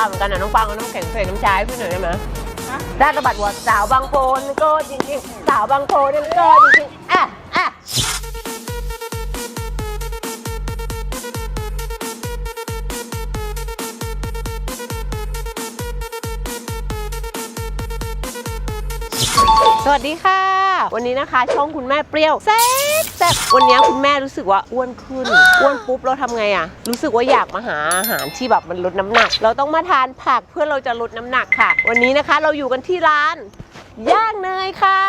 ากกินชาเหมือนกันนะน้องปังเอาน้ำแข็งใส่น้ำชาให้พี่หน่อยได้ไหมฮะได้กระบัดหัวสาวบางโพนก็จริงๆ สาวบางโพนก็จริงๆอะอะสวัสดีค่ะ วันนี้นะคะ ช่องคุณแม่เปรี้ยวแซ่บแซ่บวันนี้คุณแม่รู้สึกว่าอ้วนขึ้น อ้วนปุ๊บเราทำไงอะรู้สึกว่าอยากมาหาอาหารที่แบบมันลดน้ำหนัก เราต้องมาทานผักเพื่อเราจะลดน้ำหนักค่ะ วันนี้นะคะเราอยู่กันที่ร้านย่างเนยค่ะ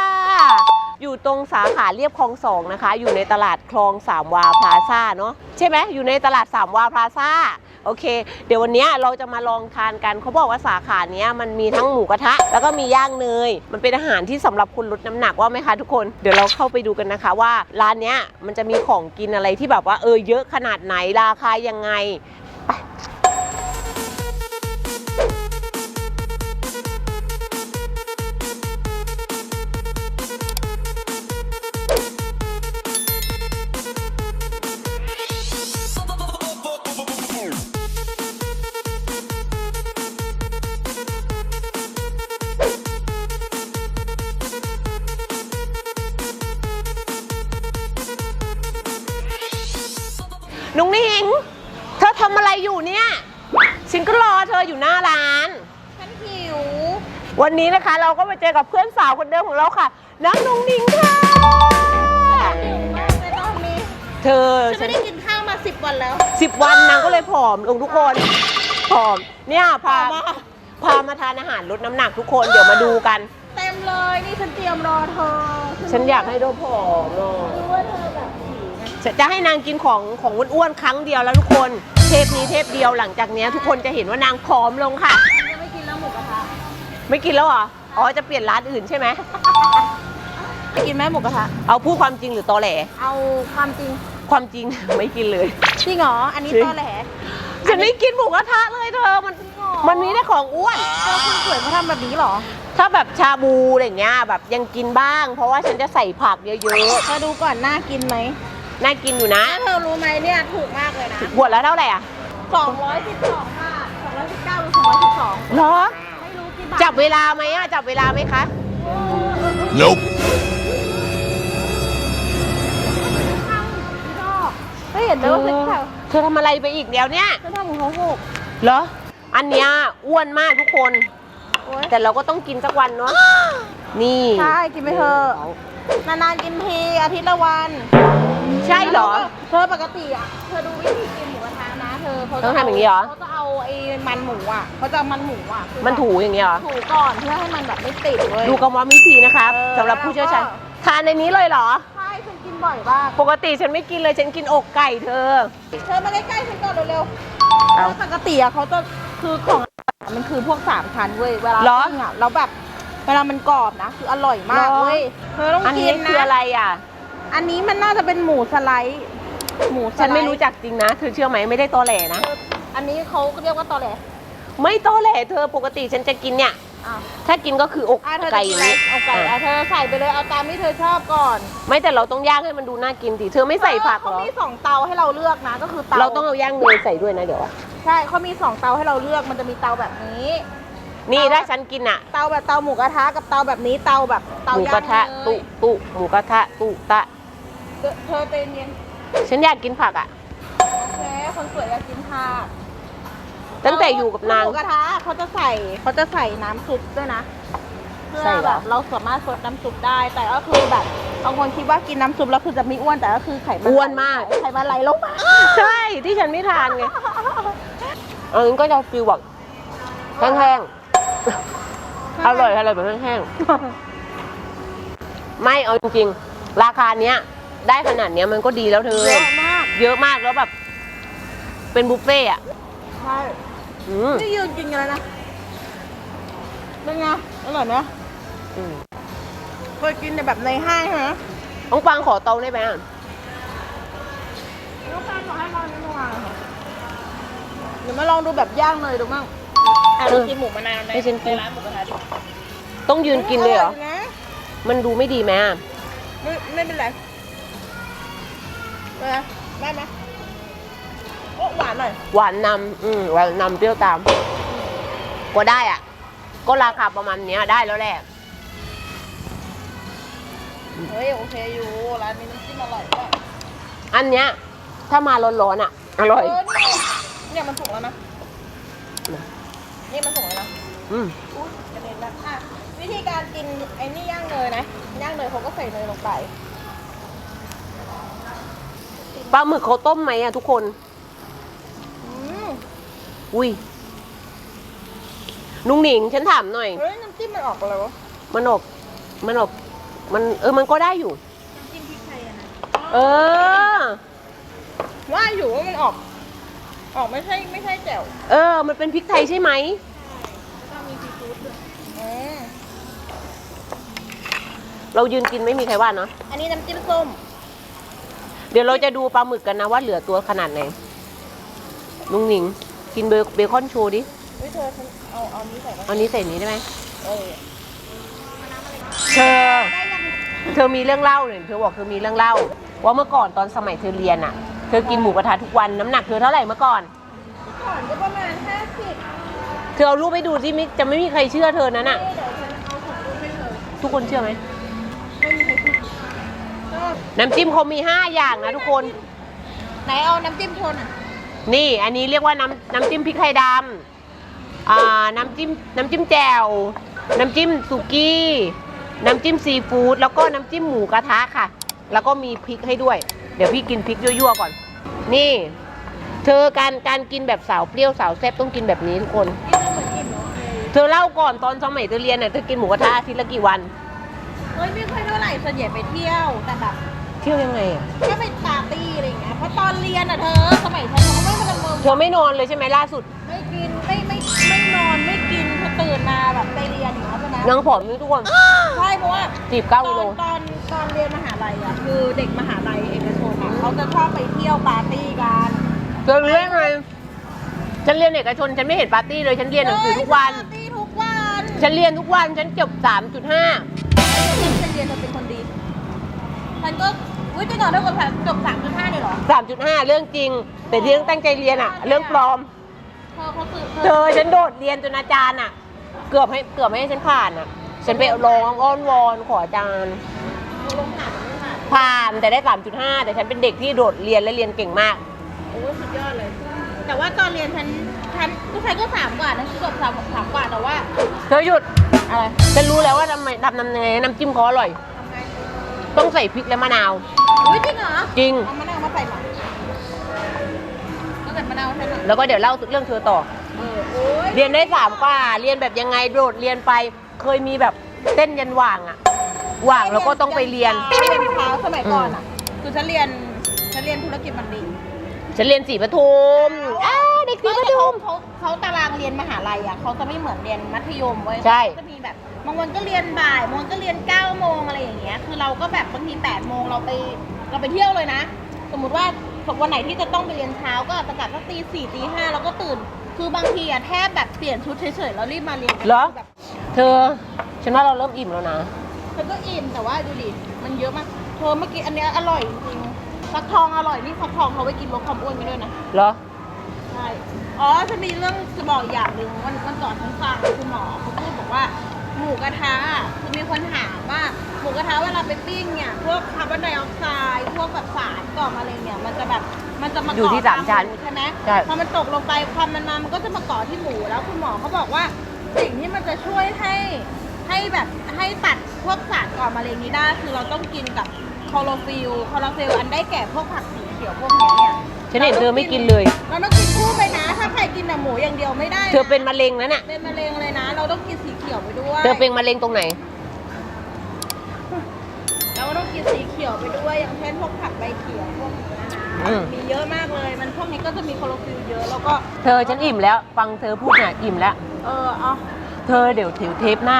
อยู่ตรงสาขาเรียบคลองสองนะคะ อยู่ในตลาดคลองสามวาพลาซ่าเนาะใช่ไหมอยู่ในตลาดสามวาพลาซ่า โอเค เดี๋ยววันนี้เราจะมาลองทานกันเขาบอกว่าสาขาเนี้ยมันมีทั้งหมูกระทะ แล้วก็มีย่างเนย มันเป็นอาหารที่สำหรับคนลดน้ำหนักว่าไหมคะทุกคน เดี๋ยวเราเข้าไปดูกันนะคะว่าร้านเนี้ยมันจะมีของกินอะไรที่แบบว่าเออเยอะขนาดไหนราคายังไง นุ้งนิ่งเธอทำอะไรอยู่เนี่ย ฉันก็รอเธออยู่หน้าร้าน ฉันหิว วันนี้นะคะเราก็มาเจอกับเพื่อนสาวคนเดิมของเราค่ะน้องนุ้งนิ่งค่ะ หิวมากเลยตอนนี้เธอฉันไม่ได้กินข้าวมาสิบวันแล้ว สิบวันนางก็เลยผอมลงทุกคนผอมเนี่ยพาผอมมาก พามาทานอาหารลดน้ำหนักทุกคนเดี๋ยวมาดูกัน เต็มเลยนี่ฉันเตรียมรอเธอฉันอยากให้โดผอมอะรู้ว่าเธอ จะให้นางกินของของอ้วนๆครั้งเดียวแล้วทุกคน เทปนี้เทปเดียวหลังจากเนี้ยทุกคนจะเห็นว่านางผอมลงค่ะฉันจะไม่กินแล้วหมูกระทะไม่กินแล้วเหรอ อ๋อ จะเปลี่ยนร้านอื่นใช่ไหมไปกินไหมหมูกระทะเอาพูดความจริงหรือตอแหล เอาความจริงความจริง ไม่กินเลย จริงเหรออันนี้จริง ตอแหลฉันไม่กินหมูกระทะเลยเธอ มันจริงเหรอมันมีแต่ของอ้วนเธอคนสวยเขาทำแบบนี้เหรอถ้าแบบชาบูอะไรอย่างเงี้ยแบบยังกินบ้าง เพราะว่าฉันจะใส่ผักเยอะเธอดูก่อนน่ากินไหมๆ น่ากินอยู่นะ ถ้าเธอรู้ไหมเนี่ยถูกมากเลยนะบวชแล้วเท่าไหร่อะ212บาท219หรือ212เหรอ ไม่รู้กี่บาทจับเวลาไหมอะ จับเวลาไหมคะ Nope. ไม่เห็นเลยว่าฉันทเธอทำอะไรไปอีกเดี๋ยวเนี้ยำฉันทำของเขาหกเหรอ อันเนี้ยอ้วนมากทุกคน โอ๊ยแต่เราก็ต้องกินสักวันเนาะ นี่ ใช่กินไปเถอะนานๆกินทีอาทิตย์ละวัน ใช่เหรอ เธอปกติอะ เธอดูวิธีกินหมูกระทะนะ เธอเขาจะต้องทำอย่างนี้เหรอ เขาจะเอาไอ้มันหมูอะเขาจะเอามันหมูอะคือมันถูอย่างเงี้ยเหรอ ถูก่อนเพื่อให้มันแบบไม่ติดเว้ย ดูกรรมวิธีนะคะเออ สำหรับผู้เชี่ยวชาญแล้วก็ทานในนี้เลยเหรอ ใช่ฉันกินบ่อยมากปกติฉันไม่กินเลยฉันกินอกไก่เธอ เธอมาใกล้ๆฉันก่อนเร็วๆเอาแล้วปกติอะเขาจะคือของมันคือพวกสามชั้นเว้ยเวลาเหรอปิ้งอะแล้วแบบเวลามันกรอบนะ คืออร่อยมากเหรอ เว้ยเธอต้องอันกินี้นคือนะอะไรอะ อันนี้มันน่าจะเป็นหมูสไลด์ หมูสลด์ฉันไม่รู้จักจริงนะ เธอเชื่อไหมไม่ได้ตอแหลนะ เอออันนี้เขาเรียกว่าตอแหลไม่ตอแหลเธอปกติฉันจะกินเนี่ย อะถ้ากินก็คืออกอะเธอจะไก่กินอย่างอะไรนี้เอาไก่อะเธอใส่ไปเลยเอาตามที่เธอชอบก่อนไม่แต่เราต้องย่างให้มันดูน่ากินสิเธอไม่ใส่ผักเหรเขาอ มีสองเตาให้เราเลือกนะ ก็คือเตาเราต้องเอาย่างเนยใส่ด้วยนะเดี๋ยวอะใช่เขามีสองเตาให้เราเลือกมันจะมีเตาแบบนี้ นี่เอาถ้าฉันกินอะเตาแบบเตาหมูกระทะกับเตาแบบนี้เตาแบบหเตามูย่างกระทะเนยตุตุหมูกระทะตุตะเธอเธอเตนเย็นฉันอยากกินผักอะโอเคคนสวยอยากกินผักตั้งแต่อยู่กับนางหมูกระทะเขาจะใส่เขาจะใส่น้ำซุปด้วยนะเพื่อใส่เหรแบอบเราสามารถซดน้ำซุปได้ แต่ก็คือแบบบางคนคิดว่ากินน้ำซุปแล้วคือจะไม่อ้วนแต่ก็คือไขมันอ้วนมากไขมันไหลลงมาใช่ที่ฉันไม่ทานไงเออก็จะฟิลแบบแห้งๆ อร่อยอร่อยแบบแห้งๆ ไม่เอาจริงๆ ราคาเนี้ย ได้ขนาดเนี้ยมันก็ดีแล้วเธอ เยอะมาก เยอะมากแล้วแบบ เป็นบุฟเฟ่ต์อะใช่อืมนี่ยืนกินกันแล้วนะเป็นไงอร่อยไหมอืมเคยกินในแบบในห้างใช่ไหมน้องปังขอเตาได้ไหมอะลูกค้าบอกให้ลองนี่เมื่อวานค่ะเดี๋ยวมาลองดูแบบย่างเลยดูมั่ง อะเรากินหมูมะนาวในให้ฉันกิน ในร้านหมูกระทะดิต้องยืนกินเลยเหรอร่นะมันดูไม่ดีไหมอะไม่ไม่เป็นไรเป็นไงได้ไหมโอ้หวานหน่อยหวานนำอืมหวานนำเปรี้ยวตามอก็ได้อะก็ราคาประมาณเนี้ยได้แล้วแหละ เฮ้ยโอเคอยู่ร้านนี้น้ำจิ้มอร่อยด้วยอันเนี้ย ถ้ามาร้อนๆอะ อร่อย เออนี่เนี่ยมันสุกแล้วนะ นี่มันสุกแล้วนะอืมอุ้ยกระเด็นแล้วอะวิธีการกินไอ้นี่ย่างเนยนะย่างเนยเขาก็ใส่เนยลงไปปลาหมึกเขาต้มไหมอะทุกคน อืมอุ้ยนุงหนิงฉันถามหน่อย เฮ้ยน้ำจิ้มมันออกอะไรวะมันออก มันออก มัน เออ มันก็ได้อยู่ น้ำจิ้มพริกไทยอะนะ เออ ว่าอยู่ว่ามันออก ออกไม่ใช่ไม่ใช่แจ่วเออ มันเป็นพริกไทยใช่ไหมต้องมีซีฟู้ดด้วยอืมเรายืนกินไม่มีใครว่าเนาะอันนี้น้ำจิ้มส้มเดี๋ยวเราจะดูปลาหมึกกันนะว่าเหลือตัวขนาดไหนนุงหนิง กินเบเบคอนโชว์ดิเฮ้ยเธอฉันเอาเอานี้ใส่ไหมเอานี้ใส่นี้ได้ไหมเออเธอเธอมีเรื่องเล่าเนี่ยเธอบอกเธอมีเรื่องเล่าว่าเมื่อก่อนตอนสมัยเธอเรียนอะเธอกินหมูกระทะทุกวันน้ำหนักเธอเท่าไหร่เมื่อก่อน ก่อนก็ประมาณห้าสิบเธอเอารูปไปดูที่มิจะไม่มีใครเชื่อเธอนั้นอะเดี๋ยวฉันเอาของรูปให้เธอทุกคนเชื่อไหมไม่มีใครพูดก็น้ำจิ้มเขามี 5 อย่างนะทุกคน ไหนเอาน้ำจิ้มชนอะนี่อันนี้เรียกว่าน้ำน้ำจิ้มพริกไทยดำอ่าน้ำจิ้มน้ำจิ้มแจ่วน้ำจิ้มสุกี้ น้ำจิ้มซีฟู้ดแล้วก็น้ำจิ้มหมูกระทะค่ะ แล้วก็มีพริกให้ด้วย เดี๋ยวพี่กินพริกยั่วๆก่อน นี่ เธอการการกินแบบสาวเปรี้ยวสาวแซ่บต้องกินแบบนี้ทุกคนกินแล้วเหมือนอิ่มโอเคเธอเล่าก่อนตอนสมัยเธอเรียนเนี่ยเธอกินหมูกระทะอาทิตย์ละกี่วันเฮ้ยไม่ค่อยเท่าไหร่ส่วนใหญ่ไปเที่ยวแต่แบบเที่ยวยังไงอะก็ไปปาร์ตี้อะไรอย่างเงี้ยเพราะตอนเรียนอะเธอสมัยฉันเขาไม่มาดำเนินเธอไม่นอนเลยใช่ไหมล่าสุด ไม่กินไม่ไม่ไม่นอนไม่กินคือตื่นมาแบบไปเรียนอย่างเงี้ยใช่ไหมนางผอมอยู่ทุกคนใช่เพราะว่าจีบเก้าตกิอโลนตอนตอนเรียนมหาลัยอะคือเด็กมหาลัยเอกชนอะ เขาจะชอบไปเที่ยวปาร์ตี้กันเธอรู้ได้ไงฉันเรียนเอกชนฉันไม่เห็นปาร์ตี้เลยฉันเรียนหนังสือทุกวัน ปาร์ตี้ทุกวันฉันเรียนทุกวันฉันจบ3.5 ฉันเรียนจะเป็นคนดีฉันก็วิจารณ์ได้กับจบสามจุดห้าเลยเหรอ 3.5 เรื่องจริง แต่ที่ต้องตั้งใจเรียนอะเรื่องปลอม เธอเขาคือเธอฉันโดดเรียนจนอาจารย์อะเกือบให้เกือบไม่ให้ฉันผ่านอะฉันไปร้องอ้อนวอนขออาจารย์ ลงผ่านไม่ ผ่านผ่านแต่ได้ 3.5 แต่ฉันเป็นเด็กที่โดดเรียนและเรียนเก่งมาก โอ้ยสุดยอดเลย แต่ว่าตอนเรียนฉันฉันก็ใช้ก็สามกว่านะจบสามสามกว่าแต่ว่าเธอหยุดอะไรฉันรู้แล้วว่าทำไมทำน้ำไงน้ำจิ้มเขาอร่อย ทำไงต้องใส่พริกและมะนาว อุ้ยจริงเหรอจริง เอามะนาวมาใส่หน่อยเอาใส่มะนาวใส่หน่อยแล้วก็เดี๋ยวเล่าเรื่องเธอต่อ เออโอ้ยเรียนได้สามกว่า เรียนแบบยังไงโดดเรียนไป เคยมีแบบเต้นยันว่างอะ ว่างแล้วก็ต้องไปเรียน เรียนเช้าสมัยก่อนอะคือฉันเรียนฉันเรียนธุรกิจบัณฑิตฉันเรียนสีปทุมอ้าเด็กสีปทุม เขาเขาตารางเรียนมหาลัยอะเขาจะไม่เหมือนเรียนมัธยมเว้ยใช่ เขาจะมีแบบบางวันก็เรียนบ่ายบางวันก็เรียน9ก้าโมงอะไรอย่างเงี้ย คือเราก็แบบบางที8ปดโมงเราไปเราไปเที่ยวเลยนะ สมมุติว่าวันไหนที่จะต้องไปเรียนเช้าก็อาจจะกลับสักตีสี่ตีห้าแล้วก็ตื่น คือบางทีอะแทบแบบเปลี่ยนชุดเฉยๆแล้วรีบมาเรียนเหรอ แบบ เธอ ฉันว่าเราเริ่มอิ่มแล้วนะ เธอก็อิ่มแต่ว่าดูดิมันเยอะมากเธอเมื่อกี้อันเนี้ยอร่อยจริงๆฟักทองอร่อยนี่ฟักทองเขาไปกินลดความอ้วนไปด้วยนะเหรอ ใช่อ๋อจะมีเรื่องจะบอกอย่างหนึ่งวันวันก่อนฉันฟังคุณหมอเขาพูดบอกว่าหมูกระทะอะคือมีคนถามว่าหมูกระทะเวลาไปปิ้งเนี่ยพวกคาร์บอนไดออกไซด์พวกแบบสารก่อมะเร็งเนี่ยมันจะแบบมันจะมาอยู่ที่เกาะสามชั้นหใช่ไหมใช่ พอมันตกลงไปความมันมามันก็จะมาเกาะที่หมูแล้วคุณหมอเขาบอกว่า สิ่งที่มันจะช่วยให้ให้แบบให้ตัด พวกสารก่อมะเร็งนี้ได้คือเราต้องกินกับคลอโรฟิลคลอโรฟิลอันได้แก่พวกผักสีเขียวพวกเนี้ยเนี่ยฉันเห็นเธอไม่กินเลย เราต้องกินคู่ไปนะ ถ้าใครกินแต่หมูอย่างเดียวไม่ได้ะเธอเป็นมะเร็งแล้วน่ะ เป็นมะเร็งเลยนะ เราต้องกินสีเขียวไปด้วยเธอเป็นมะเร็งตรงไหน เราก็ต้องกินสีเขียวไปด้วยอย่างเช่นพวกผักใบเขียวพวกนี้นะคะอืม มีเยอะมากเลย มันพวกนี้ก็จะมีคลอโรฟิลเยอะแล้วก็เธอฉันอิ่มแล้ว ฟังเธอพูดน่ะอิ่มแล้ว เออเอา เธอเดี๋ยวถือเทปหน้า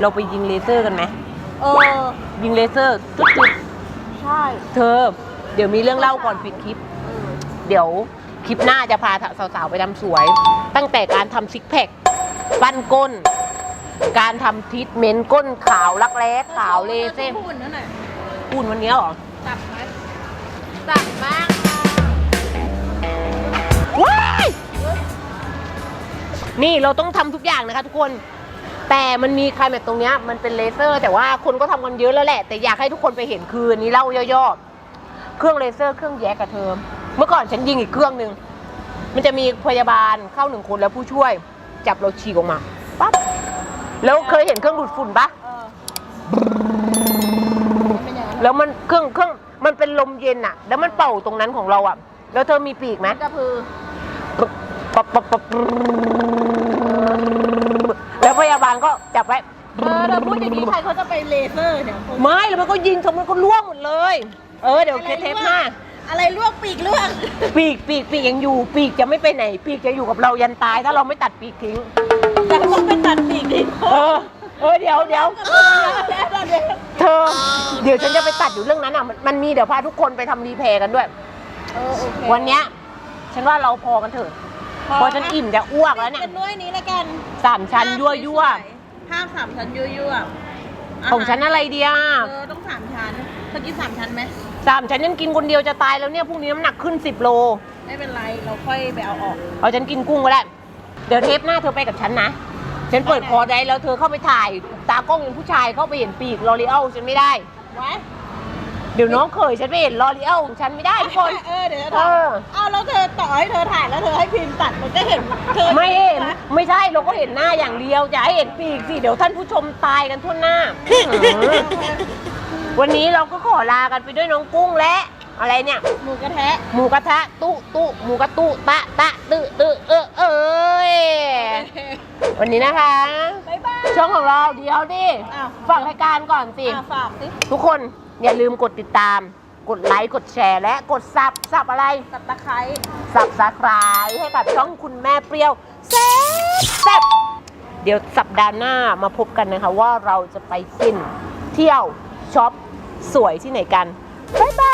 เราไปยิงเลเซอร์กันไหมเออ ยิงเลเซอร์จุดใช่ๆเธอ เดี๋ยวมีเรื่องเล่าก่อนปิดคลิป เออเดี๋ยวคลิปหน้าจะพาสาวๆไปทำสวย ตั้งแต่การทำซิกแพคปั้นก้น การทำทรีทเมนต์ก้นขาวรักแร้ขาวเลเซอร์พูดนั่นหน่อยพูดวันนี้เหรอ ตับไหมตับมากค่ะว้ายนี่เราต้องทำทุกอย่างนะคะทุกคน แต่มันมีใครแบบตรงเนี้ยมันเป็นเลเซอร์ แต่ว่าคนก็ทำกันเยอะแล้วแหละ แต่อยากให้ทุกคนไปเห็นคืออันนี้เล่าย่อๆ เครื่องเลเซอร์เครื่องแยกกับเธอเมื่อก่อนฉันยิงอีกเครื่องหนึ่งมันจะมีพยาบาลเข้าหนึ่งคนแล้วผู้ช่วย จับเราฉีกออกมาปั๊บแล้วเคยเห็นเครื่องดูดฝุ่นปะ เออมันเป็นอย่างนั้นแล้วมันเครื่องเครื่องมันเป็นลมเย็นอะแล้วมันเป่าตรงนั้นของเราอะแล้วเธอมีปีกไหมกระพือปั๊บปั๊บปั๊บแล้ว พยาบาลก็จับไว้เออเราพูดอย่างนี้ใครเขาจะไปเลเซอร์เนี่ยคงไม่แล้วมันก็ยิงทำมันก็ล่วงหมดเลย เออเดี๋ยวอะไรเทปลวกหน้า อะไรลวกปีกลวกปีกปีกปีกยังอยู่ปีกจะไม่ไปไหน ปีกจะอยู่กับเรายันตาย ถ้าเราไม่ตัดปีกทิ้ง แต่ต้องไปตัดปีกดิเออเออเดี๋ยวเดี๋ยวแล้วเดี๋ยวเธอ เดี๋ยวฉันจะไปตัดอยู่เรื่องนั้นอะมันมันมีเดี๋ยวพาทุกคนไปทำรีเพลย์กันด้วยเออโอเควันเนี้ยฉันว่าเราพอกันเถอะเพราะฉันอิ่มจะอ้วกแล้วเนี่ยเป็นด้วยนี้แล้วกันสามชั้นยั่วยั่วภาพสามชั้นยั่วยั่วๆของฉันอะไรเดียเออต้องสามชั้นเมื่อกี้สามชั้นไหมสามชั้นยังกินคนเดียวจะตายแล้วเนี่ยพรุ่งนี้น้ำหนักขึ้น10โล ไม่เป็นไรเราค่อยไปเอาออกเอาฉันกินกุ้งก็ได้ เดี๋ยวเทปหน้าเธอไปกับฉันนะ ฉันเปิดคอได้แล้วเธอเข้าไปถ่าย ตากล้องเป็นผู้ชายเข้าไปเห็นปีกลอรีเอลฉันไม่ได้ ไว้ เดี๋ยวน้องเคยฉันไปเห็นลอรีเอลของฉันไม่ได้ทุกคน เออเดี๋ยวจะเอถ่ายอเอาแล้วเธอต่อให้เธอถ่ายแล้วเธอให้พิมพ์ตัดมันก็เห็นเธอไม่เห็นนะไม่ใช่เราก็เห็นหน้าอย่างเดียวจะให้เห็นปีกสิเดี๋ยวท่านผู้ชมตายกันทั่วหน้าวันนี้เราก็ขอลากันไปด้วยน้องกุ้งและอะไรเนี่ย หมูกระแทะหมูกระทะตุตุหมูกระตุตะตะตึตึเออเอยวันนี้นะคะ บ๊ายบาย ช่องของเราเดี๋ยวดิอ้าว ฝากรายการก่อนสิ อะฝากสิ ทุกคน อย่าลืมกดติดตาม กดไลค์ กดแชร์ และกดซับซับอะไรตับตะไคร้สับสาครายให้กับช่องคุณแม่เปรี้ยวแซ่บแซ่บเดี๋ยวสัปดาห์หน้ามาพบกันนะคะ ว่าเราจะไปกิน เที่ยวช็อปสวยที่ไหนกัน บ๊ายบา